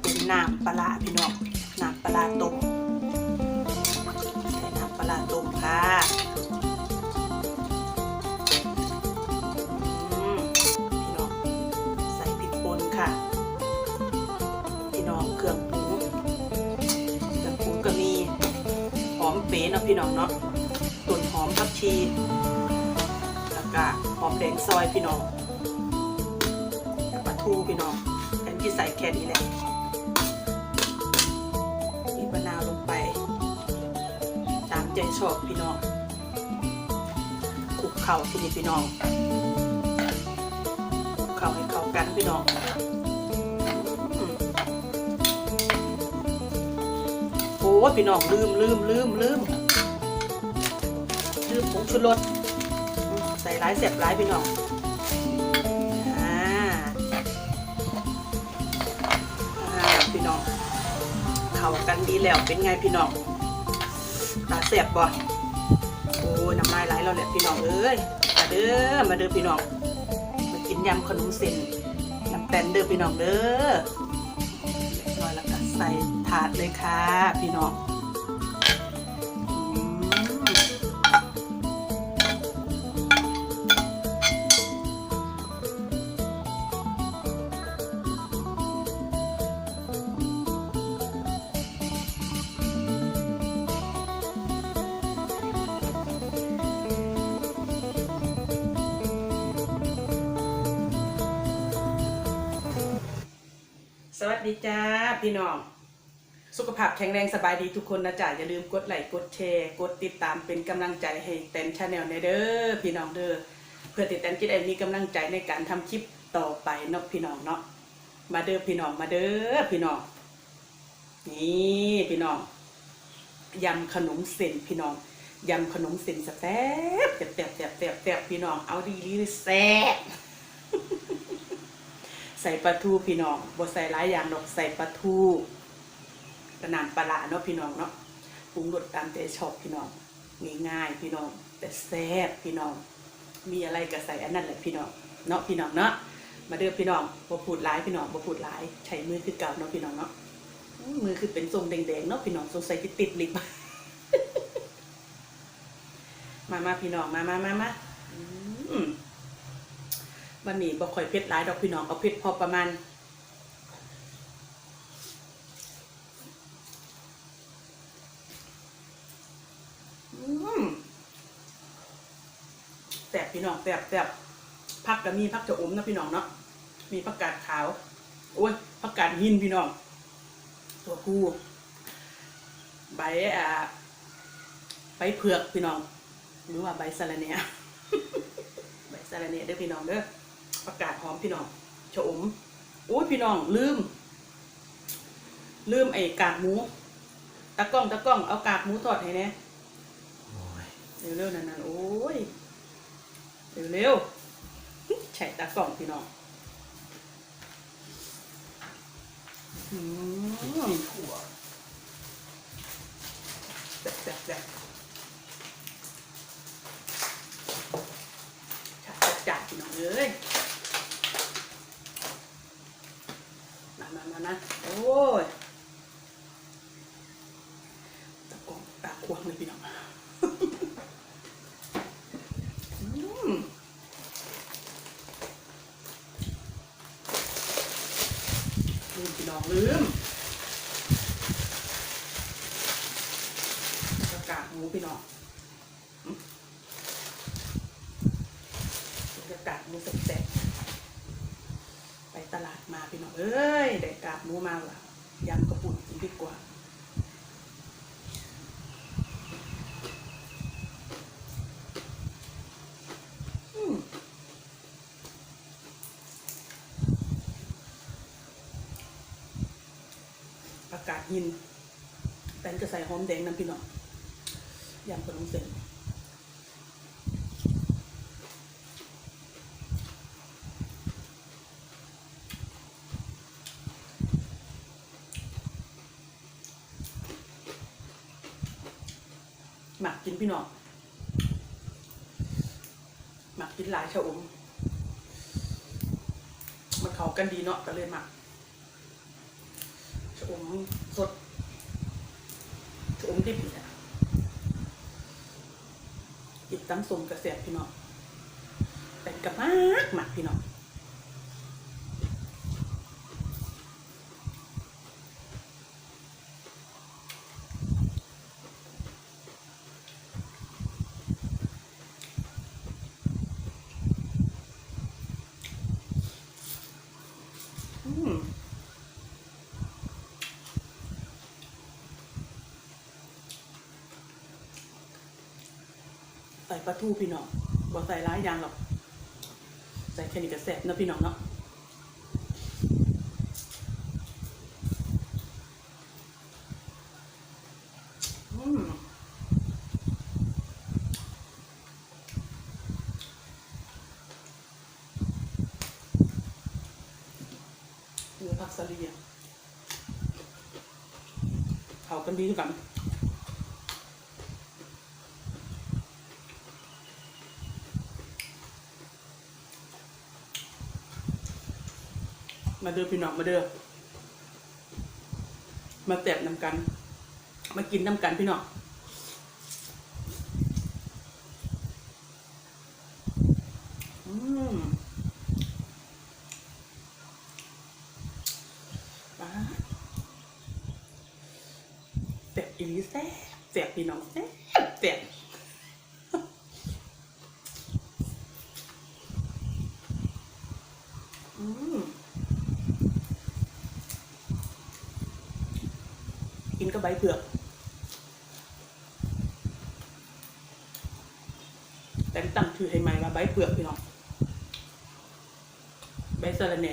เป็นน้ำปลาพี่น้องน้ำปลาต้มใส่น้ำปลาต้มค่ะพี่น้องใส่พริกป่นค่ะ พี่น้องเครื่องปรุงเครื่องปรุงก็มีหอมเป๋เนาะพี่น้องเนาะต้นหอมผักชีแล้วก็หอมแดงซอยพี่น้องปลาทูพี่น้อง ที่ใส่แค่นี้แหละมีมะนาวลงไป ตามใจชอบพี่น้องคลุกเข่าที่นี่พี่น้องคลุกเข่าให้เข้ากันพี่น้องโอ้พี่น้องลืมลืมลืมลืมลืมผงชูรสใส่ร้ายเสียบร้ายพี่น้องากันดีแล้วเป็นไงพี่น้องตาเสียบบ่โอ้ยน้ำลายไหลเราแหละพี่น้องเอ้ยมาเด้อมาเด้อพี่น้องมากินยำขนมเส้นน้ำแตนเด้อพี่น้องเด้อเรียบร้อยแล้วก็ใส่ถาดเลยค่ะ พี่น้อง สวัสดีจ้าพี่น้อง สุขภาพแข็งแรงสบายดีทุกคนนะจ๊ะอย่าลืมกดไลค์กดแชร์กดติดตามเป็นกำลังใจให้แตนชาแนลในเด้อพี่น้องเด้อเพื่อติดแตนจะได้มีกำลังใจในการทำคลิปต่อไปเนาะพี่น้องเนาะมาเด้อพี่น้องมาเด้อพี่น้องนี่พี่น้องยำขนมเส้นพี่น้องยำขนมเส้นแซ่บแซ่บแซ่บแซ่บแซ่บแซ่บพี่น้องเอาดีดีแซ่บ ใส่ปลาทูพี่น้องบ่ใส่หลายอย่างดอกใส่ปลาทูกระนำปลาร้าเนาะพี่น้องเนาะปรุงรสตามใจชอบพี่น้องง่ายๆพี่น้อง แต่แซ่บพี่น้อง มีอะไรก็ใส่อันนั้นแหละพี่น้องเนาะพี่น้องเนาะมาเด้อพี่น้องบ่พูดหลายพี่น้องบ่พูดหลายใช้มือคือเก่าเนาะพี่น้องเนาะมือคือเป็นทรงแดงๆเนาะพี่น้องสงสัยจะติดลิปมามาพี่น้องมามามามา มบะหมี่บ่ค่อยเผ็ดหลายดอกพี่น้องเอาเผ็ดพอประมาณแสบพี่น้องแสบแสบผักก็มีผักจะอมนะพี่น้องเนาะมีผักกาดขาวโอ้ยผักกาดหินพี่น้อง ตัวผู้ใบอ่าใบเผือกพี่น้องหรือว่าใบสะระเนียใบสะระเนียเด้อพี่น้องเด้อ ประกาศหอมพี่น้องชะอมโอ้ยพี่น้องลืม ลืมไอ้กากหมูตะกล้องตะกล้องเอากากหมูทอดให้แน่เร็วๆนั่นๆโอ้ยเร็วๆใช่ตะกล้องพี่น้องอืมถั่วแซ่บแซ่บแซ่บจัดจัดจัดพี่น้องเอ้ยมามามา นะ โอ้ยตะกงตะควงเลยพี่น้องอืมลืมพี่น้องลืม กระกากหมูพี่น้องหึกระกากหมูแสบๆไปตลาดมาพี่น้อง เอ้ย ได้กากหมูมาว่ะยำกระปุ่นกินดีกว่าอืมอากาศยินแตนจะใส่หอมแดงน้ำพี่น้องยำขนมเส้นหมักกิน พี่น้องหมักกินหลายชะอมมันเข้ากันดีเนาะก็เลยหมักชอมสดชะอมดิบเนี่แหละอีกตำส้มกระเสียบพี่น้องแต่กระมากหมักพี่น้อง อืม ใส่ปลาทูพี่น้องบ่ใส่ร้ายยางหรอก ใส่แค่นี้ก็แซ่บนะพี่น้องเนาะอืมเนื้อผักสลีเขากันดีด้วยกัน มาเด้อพี่น้องมาเด้อมาแตบน้ำกัน มากินน้ำกันพี่น้องอืมแตบอีลีแซ่บแซ่บพี่น้องแซ่บแซ่บอืม กินกับใบ เผือก แต่ตั้งชื่อให้ใหม่ว่าใบเผือกพี่น้องใบสะระแหน่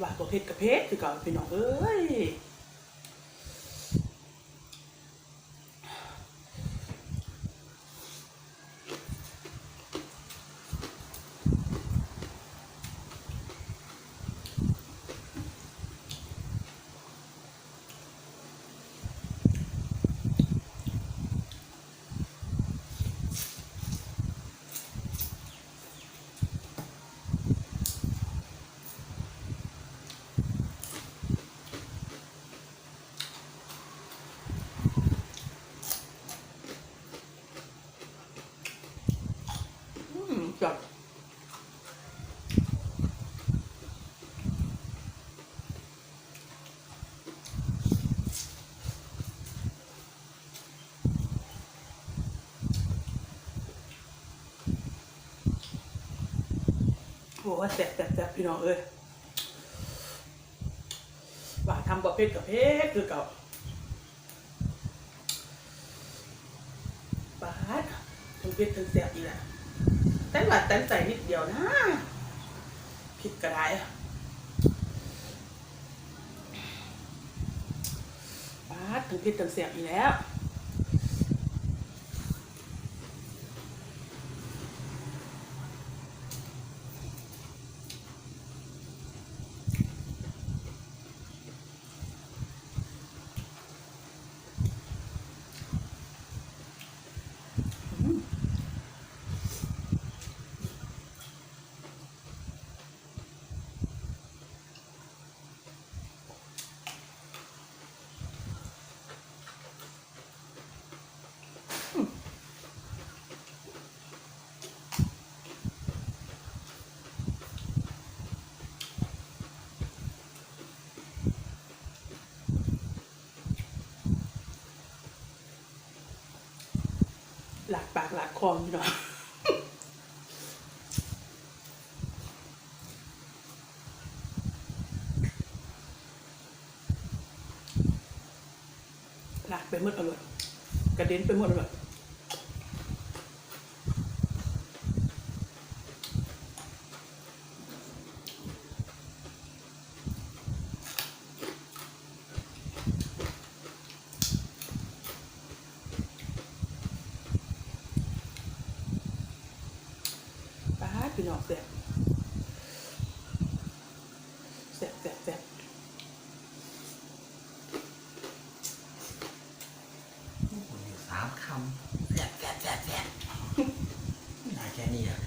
ว่าตัวเพชรกับเพชรคือเก่าพี่น้องเอ้ย อืมจับโอ้ ว่าแสบแสบแสบพี่น้องเอ้ยว่าทำประเภทกับเพชรคือเก่าปาดทั้งเพชรทั้งแสบอีกแหละแต่ว่าแต่ใส่นิดเดียวนะผิดก็ได้ปาดถึงผิดถึงเสียบอีกแล้ว ปากหลักคอพี่น้องหลักไปหมดอร่อยกระเด็นไปหมดเลย พี่น้องแซ่บแซ่บแซ่บแซ่บสามคำแซ่บแซ่บแซ่บแซ่บได้แค่นี้อะ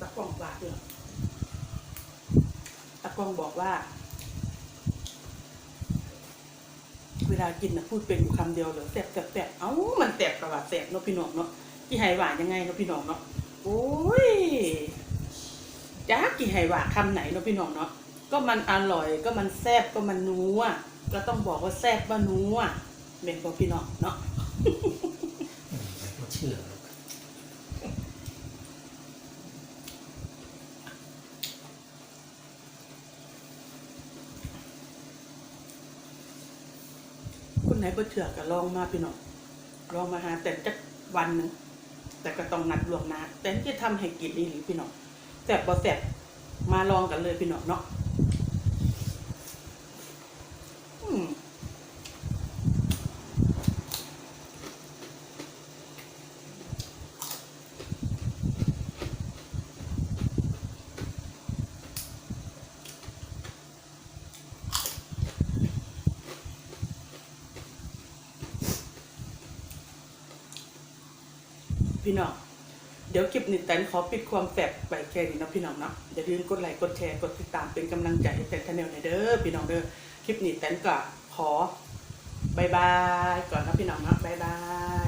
ตะกล้องว่าด้วยตะกล้องบอกว่า เวลากินนะพูดเป็นอยู่คำเดียวเลยแซบแซบแซบเอ้ามันแซ่บกว่าแซบเนาะพี่น้องเนาะกี่ไห่หวานยังไงเนาะพี่น้องเนาะโอ้ยจ้ากี่ไห่หวานคำไหนเนาะพี่น้องเนาะก็มันอร่อยก็มันแซ่บก็มันนัวก็ต้องบอกว่าแซ่บว่านัวเป็นบอพี่น้องเนาะไม่เชื่อหรอก ค นไหนบ่เถื่อก็ลองมาพี่น้องลองมาหาแต่จักวันหนึ่งแต่ก็ต้องนัดล่วงหน้าแต่ที่ทำให้กินนี่หรือพี่น้องแสบบ่แซ่บมาลองกันเลยพี่น้องเนาะ พี่น้องเดี๋ยวคลิปนี้แตนขอปิดความแฝบไปแค่นี้นะพี่น้องเนาะอย่าลืมกดไลค์กดแชร์กดติดตามเป็นกำลังใจให้แตนชาแนลในเด้อพี่น้องเด้อคลิปนี้แตนก็ขอบายบายก่อนนะพี่น้องเนาะบายบาย